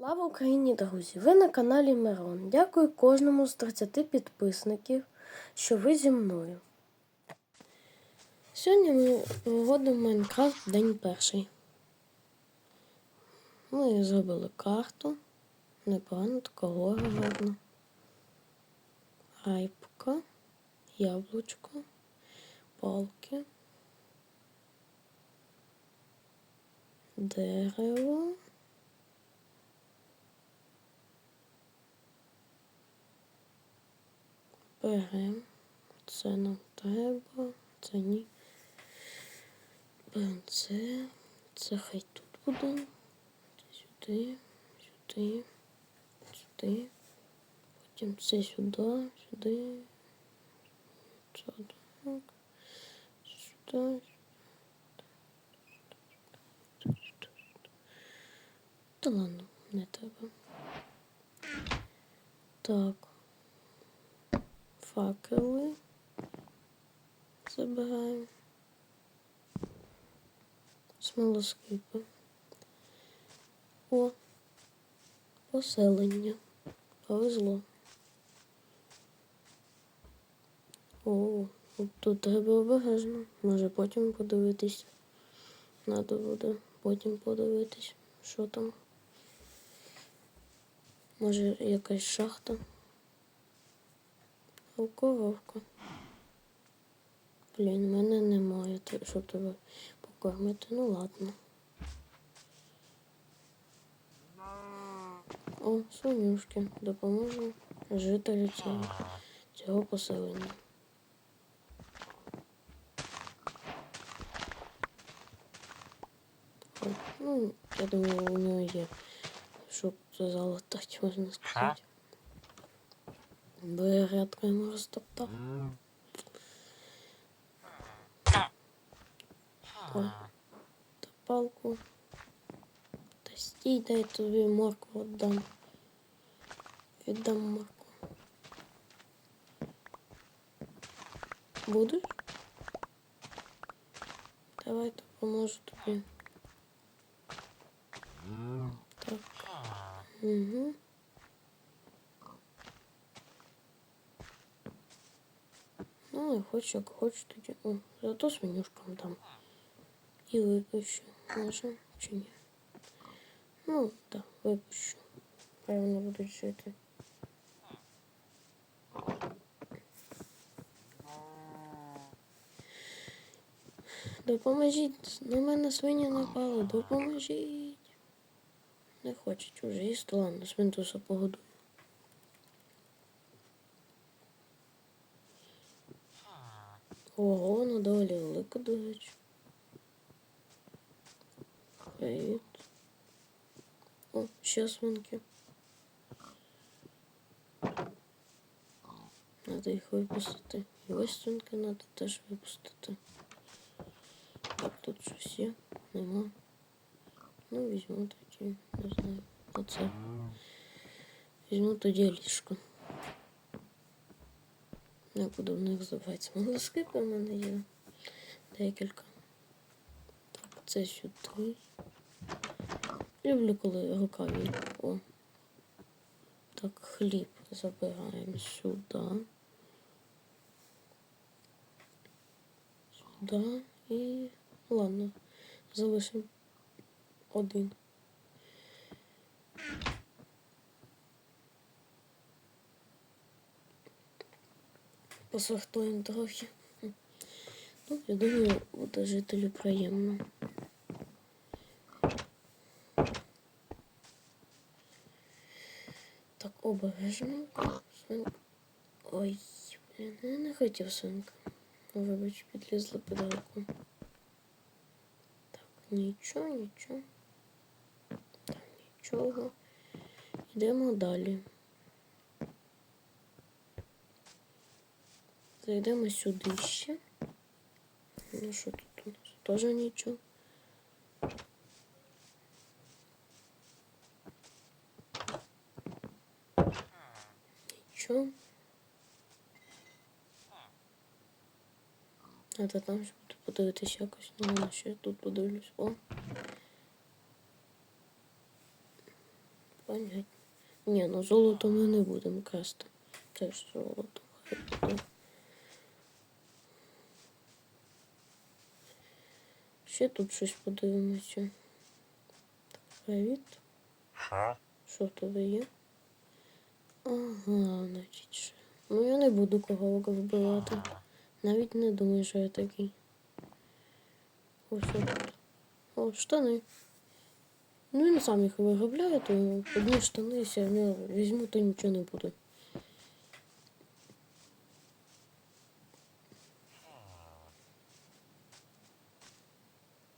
Слава Україні, друзі! Ви на каналі Мирон. Дякую кожному з 30 підписників, що ви зі мною. Сьогодні ми проводимо Майнкрафт день перший. Ми зробили карту. Непогано така гора видно. Райпка, яблучко, палки, дерево. Беремо. Це нам треба, це ні. Беремо це. Хай тут буде. Сюди, сюди, сюди. Потім це сюди, сюди. Це так. Сюди. Та ладно, не треба. Так. Факели. Забираємо. Смолоскипи. О, поселення. Повезло. О, тут треба обережно. Може потім подивитись. Надо буде потім подивитись, що там. Може якась шахта. Коровка. Блін, в мене немає, щоб тебе покормити. Ну ладно. О, сонюшки. Допоможу жителю цього, цього поселення. О, ну, я думаю, у нього є, щоб залатати, можна сказати. Бо я рядко йому розтоптав. О, та палку. Та стій, дай тобі моркву віддам. Віддам моркву. Будеш? Давай допоможу тобі. Так. Угу. Ну, не хочу, як хочу тоді. О, зато свинюшкам дам. І випущу. Може, чи ні? Ну, так, випущу. Хай вони будуть жити. Допоможіть, на мене свині напали, допоможіть. Не хочуть уже їсти, ладно, свинтуса погодую. Ого, ну доволі велика, до речі. Привіт. О, ще свинки. Надо їх випустити. І ось свинки треба теж випустити. Так, тут щось є? Нема. Ну, візьму тоді, не знаю. Оце. Візьму тоді ліжко. Не буду в них забиватися. Малоскипи в мене є декілька. Так, це сюди. Люблю, коли рука вільна. О. Так, хліб забираємо сюди. Сюди і. Ладно, залишимо один. Посортуємо трохи. Ну, я думаю, буде жителю приємно. Так, обережно. Свинка. Ой, блін, я не хотів свинка. Ну, Вибач, підлізла під. Так, нічого, нічого. Так, нічого. Йдемо далі. Зайдемо сюди ще. Ну що тут у нас? Тоже нічого. Нічого. А то там ще буду подивитись якось. Ну, ладно, ще тут подивлюсь. О. Понятно. Ні, ну золото ми не будемо красти. Це ж золото. Хай буде. Ще тут щось подивимося. Привіт. Що? Що в тебе є? Ага, значить. ще. Ну я не буду кого вбивати. Навіть не думаю, що я такий. О, що тут? О, штани. Ну він сам їх виробляє, то одні штани, якщо я в нього візьму, то нічого не буде.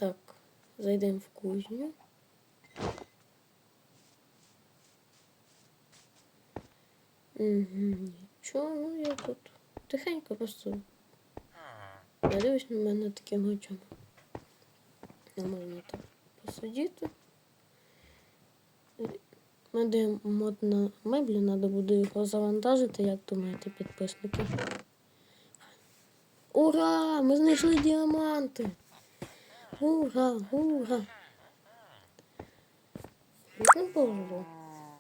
Так, зайдемо в кузню. Нічого, ну я тут тихенько просто не дивись на мене такими очами. Не можна так посидіти. Мене мод на меблі, треба буде його завантажити, як думаєте, підписники. Ура! Ми знайшли діаманти! Ура! Ура! Не повезло.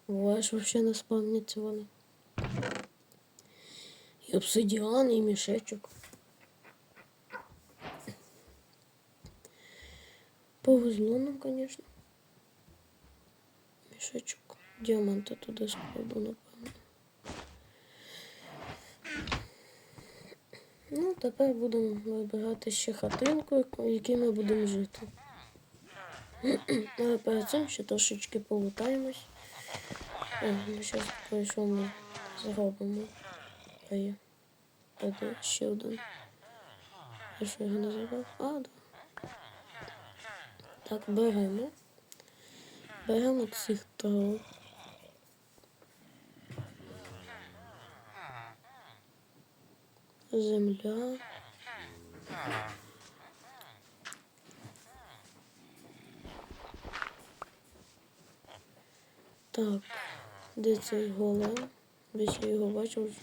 Буває, що взагалі не спавняться вони. І обсидіан, і мішечок. Повезло нам, звісно. Мішечок. Діаманти туди складу, напевно. Ну, тепер будемо вибирати ще хатинку, в якій ми будемо жити. Але перед цим ще трошечки полутаємось. О, ну зараз пройшов зробимо. А є. А де ще один. Я що його не? А, да. Так, беремо. Беремо цих трьох. Земля. Так, де цей голем? Десь я його бачив.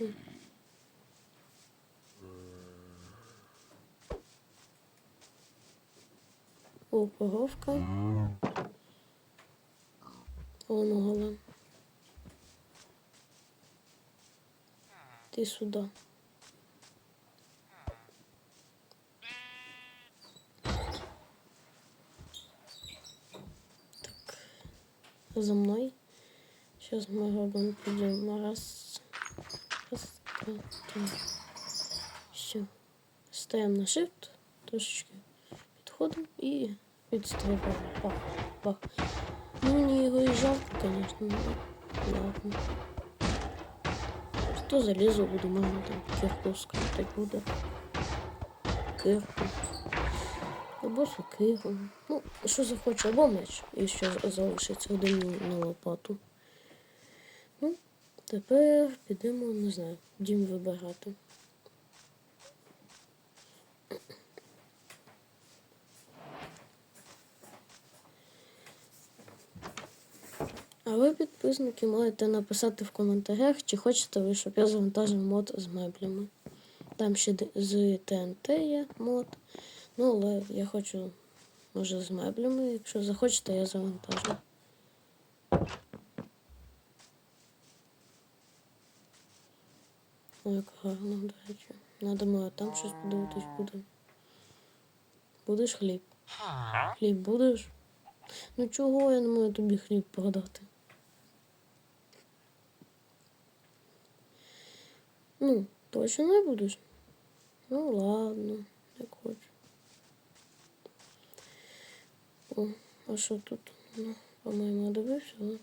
О, поговка. Вон голем. Ти сюди. За мною. Сейчас мы робимо підйом. Раз. Раз, два, три. Все. Стаємо на shift. Трошечки підходимо і відстрибуємо. Бах, бах. Ну, мені його і жалко, конечно. Ну, ладно. Що залізо буду, можна там кирку скрутити буде. Кирку. Або сокиру. Ну, що захочу, або меч. І ще залишиться один на лопату. Ну, тепер підемо, не знаю, дім вибирати. А ви, підписники, можете написати в коментарях, чи хочете ви, щоб я завантажив мод з меблями. Там ще з ТНТ є мод. Ну, але я хочу, може, з меблями. Якщо захочете, я завантажу. Ой, як гарно, до речі. Надо моє там щось подивитись буде. Будеш хліб? Хліб будеш? Ну чого я не можу тобі хліб продати? Ну, точно не будеш? Ну ладно, О, а що тут? Ну, по-моєму, я дивився, але.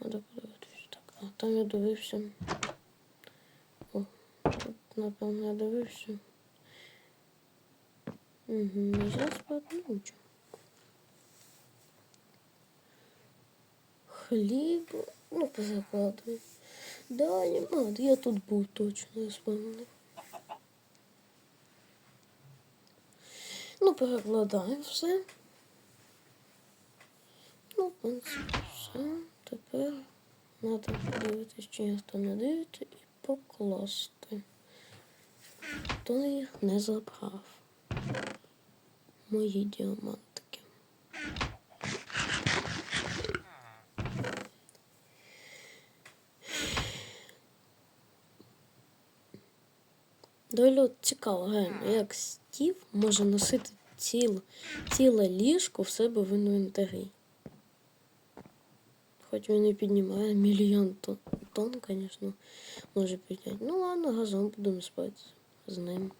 Надо подивитись. Так, а там я дивився. О, тут, напевно, я дивився. Угу, нельзя спати, ну нічого. Хліб, ну, позакладую. Да, нема, я тут був точно, я вспомнив. Ну, все. Ну, в принципі, все. Тепер треба подивитися, чи ніхто не дивиться, і покласти. Хто їх не забрав. Мої діамантики. Доволі цікаво, реально, як стів може носити ціле, ціле ліжко в себе в інвентарі. Хоч він і піднімає мільйон тонн, тонн, звісно, може підняти. Ну ладно, газом будемо спати з ним.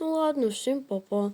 Ну ладно, всім па-па.